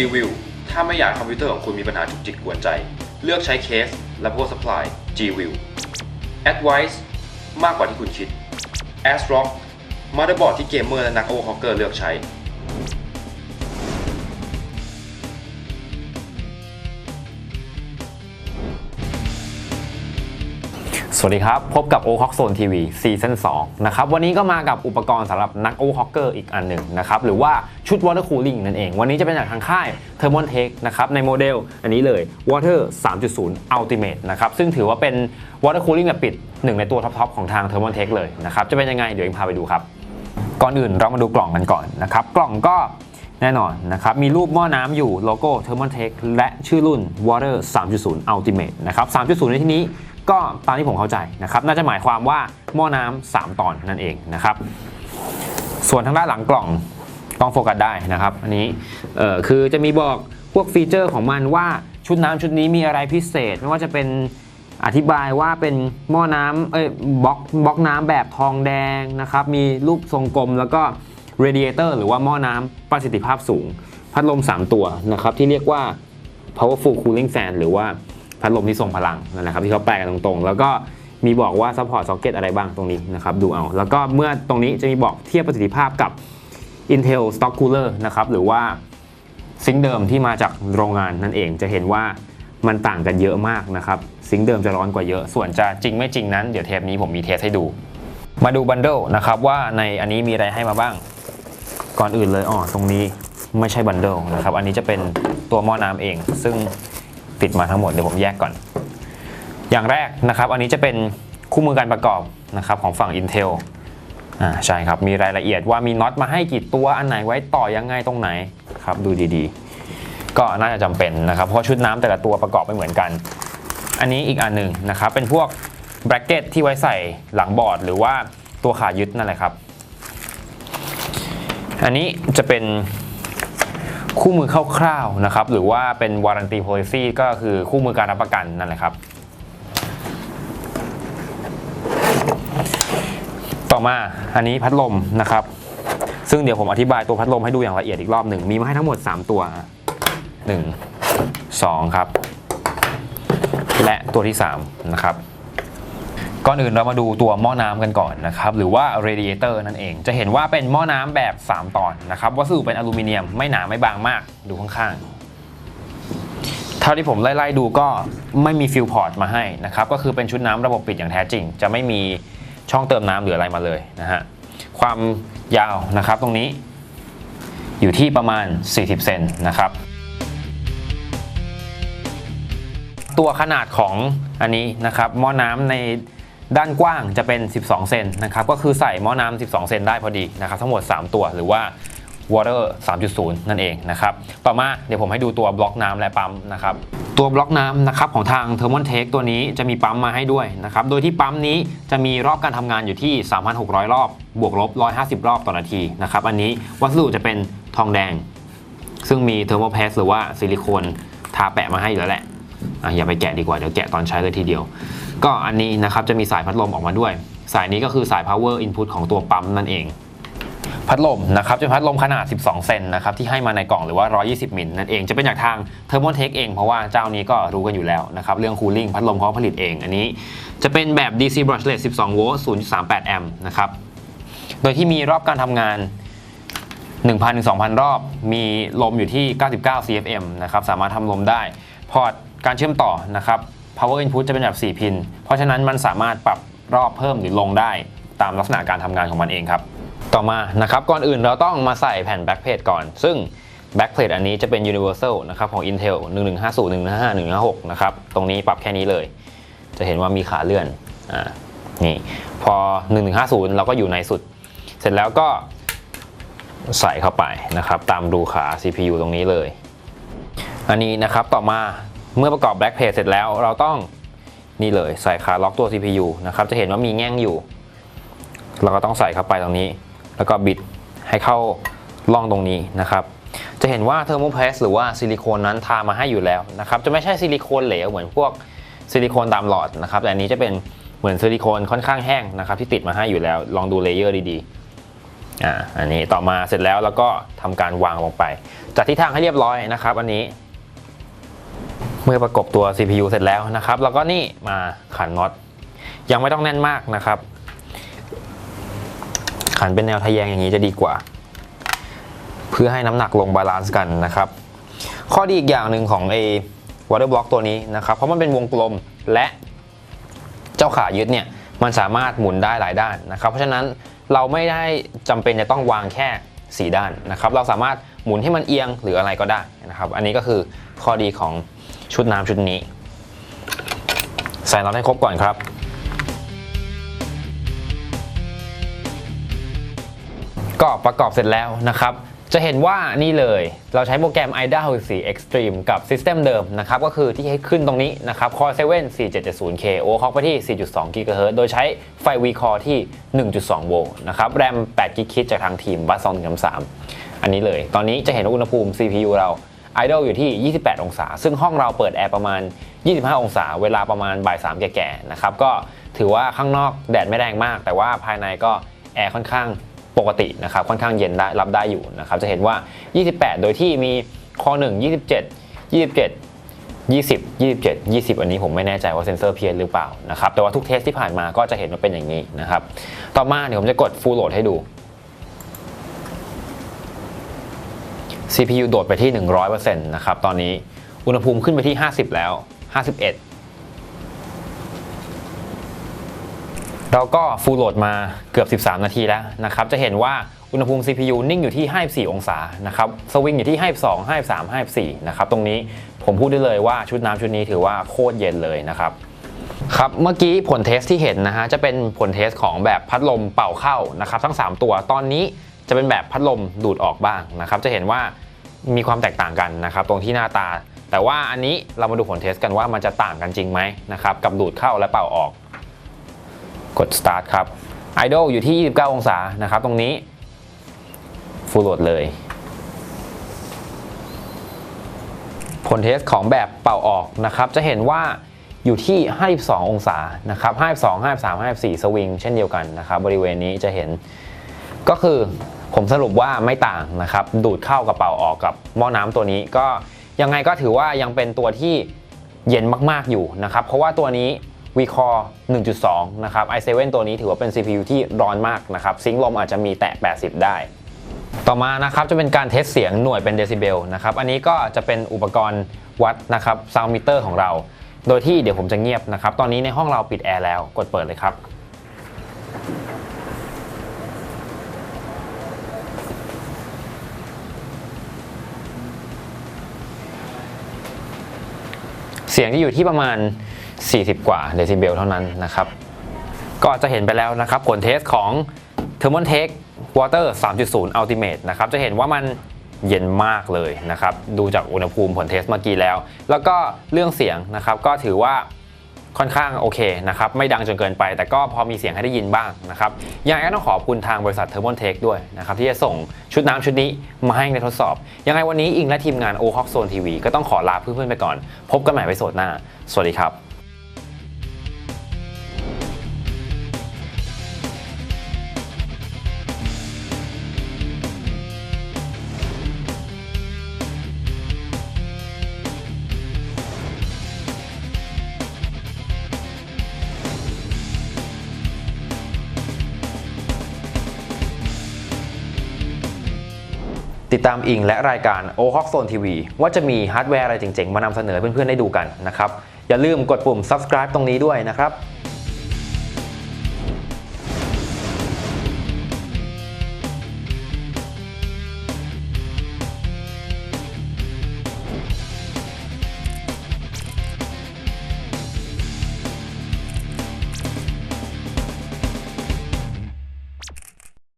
G-View ถ้าไม่อยากคอมพิวเตอร์ของคุณมีปัญหาจุกจิกกวนใจ เลือกใช้เคสและ power supply G-View Advice มากกว่าที่คุณคิด ASRock มา t เ e r b o a r d ที่เกมเมอร์และนักโอเวอร์คอเกอร์เลือกใช้ สวัสดีครับ พบกับ o h o k Zone TV ซีซั่น2นะครับ วันนี้ก็มากับอุปกรณ์สำหรับนัก o h o k เกอร์อีกอันหนึ่งนะครับ หรือว่าชุด Water Cooling นั่นเอง วันนี้จะเป็นจากทางค่าย Thermon Tech นะครับ ในโมเดลอันนี้เลย Water 3.0 Ultimate นะครับ ซึ่งถือว่าเป็น Water Cooling แบบปิดหนึ่งในตัวท็อปๆของทาง Thermon Tech เลยนะครับ จะเป็นยังไงเดี๋ยวเองพาไปดูครับ ก่อนอื่นเรามาดูกล่องกันก่อนนะครับ กล่องก็ แน่นอนนะครับ มีรูปหม้อน้ำอยู่โลโก้ Thermon Tech และชื่อรุ่น Water 3.0 Ultimate นะครับ 3.0 ในที่นี้ก็ตามที่ผมเข้าใจนะครับ น่าจะหมายความว่าหม้อน้ำ3ตอนนั่นเองนะครับ ส่วนทางด้านหลังกล่องต้องโฟกัสได้นะครับ อันนี้เออคือจะมีบอกพวกฟีเจอร์ของมันว่าชุดน้ำชุดนี้มีอะไรพิเศษ ไม่ว่าจะเป็นอธิบายว่าเป็นหม้อน้ำเอ้ยบล็อกบล็อกน้ำแบบทองแดงนะครับ มีรูปทรงกลมแล้วก็ radiator หรือว่าหม้อน้ำประสิทธิภาพสูง พัดลม 3 ตัวนะครับที่เรียกว่า powerful cooling fan หรือว่าพัดลมที่ทรงพลังนั่นแหละครับที่เขาแปลกันตรงๆ แล้วก็มีบอกว่า support socket อะไรบ้างตรงนี้นะครับดูเอา แล้วก็เมื่อตรงนี้จะมีบอกเทียบประสิทธิภาพกับ Intel Stock Cooler นะครับหรือว่าซิงเดิมที่มาจากโรงงานนั่นเองจะเห็นว่ามันต่างกันเยอะมากนะครับซิงเดิมจะร้อนกว่าเยอะ ส่วนจะจริงไม่จริงนั้นเดี๋ยวเทปนี้ผมมีเทสให้ดู มาดูบันเดิลนะครับว่าในอันนี้มีอะไรให้มาบ้าง ก่อนอื่นเลยอ๋อตรงนี้ไม่ใช่บันเดิลนะครับ อันนี้จะเป็นตัวหม้อน้ำเอง ซึ่งติดมาทั้งหมดเดี๋ยวผมแยกก่อน อย่างแรกนะครับ อันนี้จะเป็นคู่มือการประกอบนะครับของฝั่ง Intel อ่าใช่ครับ มีรายละเอียดว่ามีน็อตมาให้กี่ตัวอันไหนไว้ต่อยังไงตรงไหนครับดูดีๆ ก็น่าจะจำเป็นนะครับ เพราะชุดน้ำแต่ละตัวประกอบไม่เหมือนกัน อันนี้อีกอันหนึ่งนะครับเป็นพวกแบรกเก็ตที่ไว้ใส่หลังบอร์ด หรือว่าตัวขายึดนั่นแหละครับ อันนี้จะเป็นคู่มือคร่าวๆนะครับ หรือว่าเป็น warranty policy ก็คือคู่มือการรับประกันนั่นแหละครับ ต่อมาอันนี้พัดลมนะครับ ซึ่งเดี๋ยวผมอธิบายตัวพัดลมให้ดูอย่างละเอียดอีกรอบหนึ่งมีมาให้ทั้งหมด 3 ตัว 1 2 ครับ และตัวที่ 3 นะครับ ก่อนอื่นเรามาดูตัวหม้อน้ำกันก่อนนะครับหรือว่า radiator นั่นเอง จะเห็นว่าเป็นหม้อน้ำแบบ 3 ตอนนะครับวัสดุเป็นอลูมิเนียมไม่หนาไม่บางมากดูข้างๆเท่าที่ผมไล่ๆดูก็ไม่มีฟิลพอร์ตมาให้นะครับก็คือเป็นชุดน้ำระบบปิดอย่างแท้จริง จะไม่มีช่องเติมน้ำหรืออะไรมาเลยนะฮะความยาวนะครับตรงนี้อยู่ที่ประมาณ 40 เซนนะครับตัวขนาดของอันนี้นะครับหม้อน้ำใน ด้านกว้างจะเป็น 12 เซนนะครับ ก็คือใส่หม้อน้ำ 12 เซนได้พอดีนะครับ ทั้งหมด 3 ตัวหรือว่า water 3.0 นั่นเองนะครับ ต่อมาเดี๋ยวผมให้ดูตัวบล็อกน้ำและปั๊มนะครับ ตัวบล็อกน้ำนะครับของทาง Thermon Tech ตัวนี้จะมีปั๊มมาให้ด้วยนะครับ โดยที่ปั๊มนี้จะมีรอบการทำงานอยู่ที่ 3,600 รอบ บวกลบ 150 รอบต่อนาทีนะครับ อันนี้วัสดุจะเป็นทองแดง ซึ่งมีเทอร์โมเพสหรือว่าซิลิโคนทาแปะมาให้อยู่แล้วแหละ อะอย่าไปแกะดีกว่า เดี๋ยวแกะตอนใช้เลยทีเดียว ก็อันนี้นะครับจะมีสายพัดลมออกมาด้วย สายนี้ก็คือสาย power input ของตัวปั๊มนั่นเอง พัดลมนะครับจะเป็นพัดลมขนาด 12 เซนนะครับที่ให้มาในกล่องหรือว่า 120 มิลนั่นเองจะเป็นจากทาง Thermon Tech เองเพราะว่าเจ้านี้ก็รู้กันอยู่แล้วนะครับเรื่อง cooling พัดลมเขาผลิตเอง อันนี้จะเป็นแบบ DC brushless 12 โวลต์0.38 แอมป์นะครับโดยที่มีรอบการทำงาน1,000ถึง2,000 รอบ มีลมอยู่ที่ 99 CFM นะครับสามารถทำลมได้พอร์ต การเชื่อมต่อนะครับ power input จะเป็นแบบ 4 พิน เพราะฉะนั้นมันสามารถปรับรอบเพิ่มหรือลงได้ตามลักษณะการทำงานของมันเองครับ ต่อมานะครับก่อนอื่นเราต้องมาใส่แผ่น backplate ก่อน ซึ่ง backplate อันนี้จะเป็น universal นะครับของ Intel 1150 155 156 นะครับ ตรงนี้ปรับแค่นี้เลย จะเห็นว่ามีขาเลื่อนอ่านี่พอ 1150 เราก็อยู่ในสุด เสร็จแล้วก็ใส่เข้าไปนะครับ ตามรูขา CPU ตรงนี้เลย อันนี้นะครับต่อมา เมื่อประกอบ back plate เสร็จแล้วเราต้องนี่เลยใส่ขาล็อกตัว CPU นะครับ จะเห็นว่ามีแง่งอยู่ เราก็ต้องใส่เข้าไปตรงนี้ แล้วก็บิดให้เข้าร่องตรงนี้นะครับ จะเห็นว่า thermoplast หรือว่าซิลิโคนนั้นทามาให้อยู่แล้วนะครับ จะไม่ใช่ซิลิโคนเหลวเหมือนพวกซิลิโคนตามหลอดนะครับ แต่อันนี้จะเป็นเหมือนซิลิโคนค่อนข้างแห้งนะครับ ที่ติดมาให้อยู่แล้ว ลองดูเลเยอร์ดีอ่า อันนี้ต่อมาเสร็จแล้วแล้วก็ทำการวางลงไป จัดทิศทางให้เรียบร้อยนะครับ อันนี้ เมื่อประกบตัว CPU เสร็จแล้วนะครับ แล้วก็นี่มาขันน็อตยังไม่ต้องแน่นมากนะครับ ขันเป็นแนวทะแยงอย่างนี้จะดีกว่า เพื่อให้น้ำหนักลงบาลานซ์กันนะครับ ข้อดีอีกอย่างหนึ่งของไอ้ water block ตัวนี้นะครับ เพราะมันเป็นวงกลมและเจ้าขายึดเนี่ยมันสามารถหมุนได้หลายด้านนะครับ เพราะฉะนั้นเราไม่ได้จำเป็นจะต้องวางแค่ 4 ด้านนะครับ เราสามารถหมุนให้มันเอียงหรืออะไรก็ได้นะครับ อันนี้ก็คือข้อดีของ ชุดน้ำชุดนี้ ใส่น็อตให้ครบก่อนครับ ก็ประกอบเสร็จแล้วนะครับ จะเห็นว่านี่เลยเราใช้โปรแกรม IDA 64 Extreme กับ System เดิมนะครับ ก็คือที่ให้ขึ้นตรงนี้นะครับ Core 7 4770K Overclock ไปที่ 4.2 GHz โดยใช้ไฟ V-Core ที่ 1.2 โวลต์นะครับ แรม8 g b คิดจากทางทีมบัส2.3อันนี้เลย ตอนนี้จะเห็นว่าอุณหภูมิ CPU เรา Idle อยู่ที่ 28 องศา ซึ่งห้องเราเปิดแอร์ประมาณ 25 องศา เวลาประมาณบ่าย3แก่ๆนะครับ ก็ถือว่าข้างนอกแดดไม่แรงมาก แต่ว่าภายในก็แอร์ค่อนข้างปกตินะครับ ค่อนข้างเย็นได้รับได้อยู่นะครับ จะเห็นว่า 28 โดยที่มีคอ1 27 27 20 27 20 อันนี้ผมไม่แน่ใจว่าเซนเซอร์เพี้ยนหรือเปล่านะครับ แต่ว่าทุกเทสที่ผ่านมาก็จะเห็นว่าเป็นอย่างนี้นะครับ ต่อมาเดี๋ยวผมจะกด Full Load ให้ดู CPU โดดไปที่ 100%นะครับ ตอนนี้อุณหภูมิขึ้นไปที่ 50 แล้ว 51 เราก็ฟูลโหลดมาเกือบ 13 นาทีแล้วนะครับ จะเห็นว่าอุณหภูมิ CPU นิ่งอยู่ที่ 54 องศานะครับ สวิงอยู่ที่ 52 53 54 นะครับ ตรงนี้ผมพูดได้เลยว่าชุดน้ำชุดนี้ถือว่าโคตรเย็นเลยนะครับ ครับ เมื่อกี้ผลเทสที่เห็นนะฮะ จะเป็นผลเทสของแบบพัดลมเป่าเข้านะครับ ทั้ง 3 ตัว ตอนนี้ จะเป็นแบบพัดลมดูดออกบ้างนะครับจะเห็นว่ามีความแตกต่างกันนะครับตรงที่หน้าตา แต่ว่าอันนี้เรามาดูผลเทสกันว่ามันจะต่างกันจริงไหมนะครับกับดูดเข้าและเป่าออก กด start ครับ idle อยู่ที่ 29 องศานะครับตรงนี้ full load เลย ผลเทสของแบบเป่าออกนะครับจะเห็นว่าอยู่ที่ 52 องศานะครับ 52 53 54 สวิงเช่นเดียวกันนะครับบริเวณนี้จะเห็น ก็คือผมสรุปว่าไม่ต่างนะครับ ดูดเข้ากับเป่าออกกับหม้อน้ำตัวนี้ก็ยังไงก็ถือว่ายังเป็นตัวที่เย็นมากๆอยู่นะครับ เพราะว่าตัวนี้ V-Core 1.2 นะครับ i7 ตัวนี้ถือว่าเป็น CPU ที่ร้อนมากนะครับ ซิงค์ลมอาจจะมีแตะ 80 ได้ ต่อมานะครับจะเป็นการเทสเสียงหน่วยเป็นเดซิเบลนะครับ อันนี้ก็จะเป็นอุปกรณ์วัดนะครับซาวมิเตอร์ของเรา โดยที่เดี๋ยวผมจะเงียบนะครับ ตอนนี้ในห้องเราปิดแอร์แล้ว กดเปิดเลยครับ เสียงจะอยู่ที่ประมาณ 40 กว่าเดซิเบลเท่านั้นนะครับ ก็จะเห็นไปแล้วนะครับผลเทสของ t h e r m o n t e c h Water 3.0 Ultimate นะครับจะเห็นว่ามันเย็นมากเลยนะครับ ดูจากอุณหภูมิผลเทสเมื่อกี้แล้ว แล้วก็เรื่องเสียงนะครับก็ถือว่า ค่อนข้างโอเคนะครับไม่ดังจนเกินไป แต่ก็พอมีเสียงให้ได้ยินบ้างนะครับยังไงก็ต้องขอบคุณทางบริษัทเทอร์โมนเทคด้วยนะครับที่จะส่งชุดน้ำชุดนี้มาให้ในทดสอบ ยังไงวันนี้อิงและทีมงานโอฮอกโซนทีวีก็ต้องขอลาเพื่อนๆไปก่อน พบกันใหม่ไปโสดหน้า สวัสดีครับ ติดตามอิงและรายการ o h o k Zone TV ว่าจะมีฮาร์ดแวร์อะไรเจ๋งๆ มานำเสนอเพื่อนๆได้ดูกันนะครับ อย่าลืมกดปุ่ม subscribe ตรงนี้ด้วยนะครับ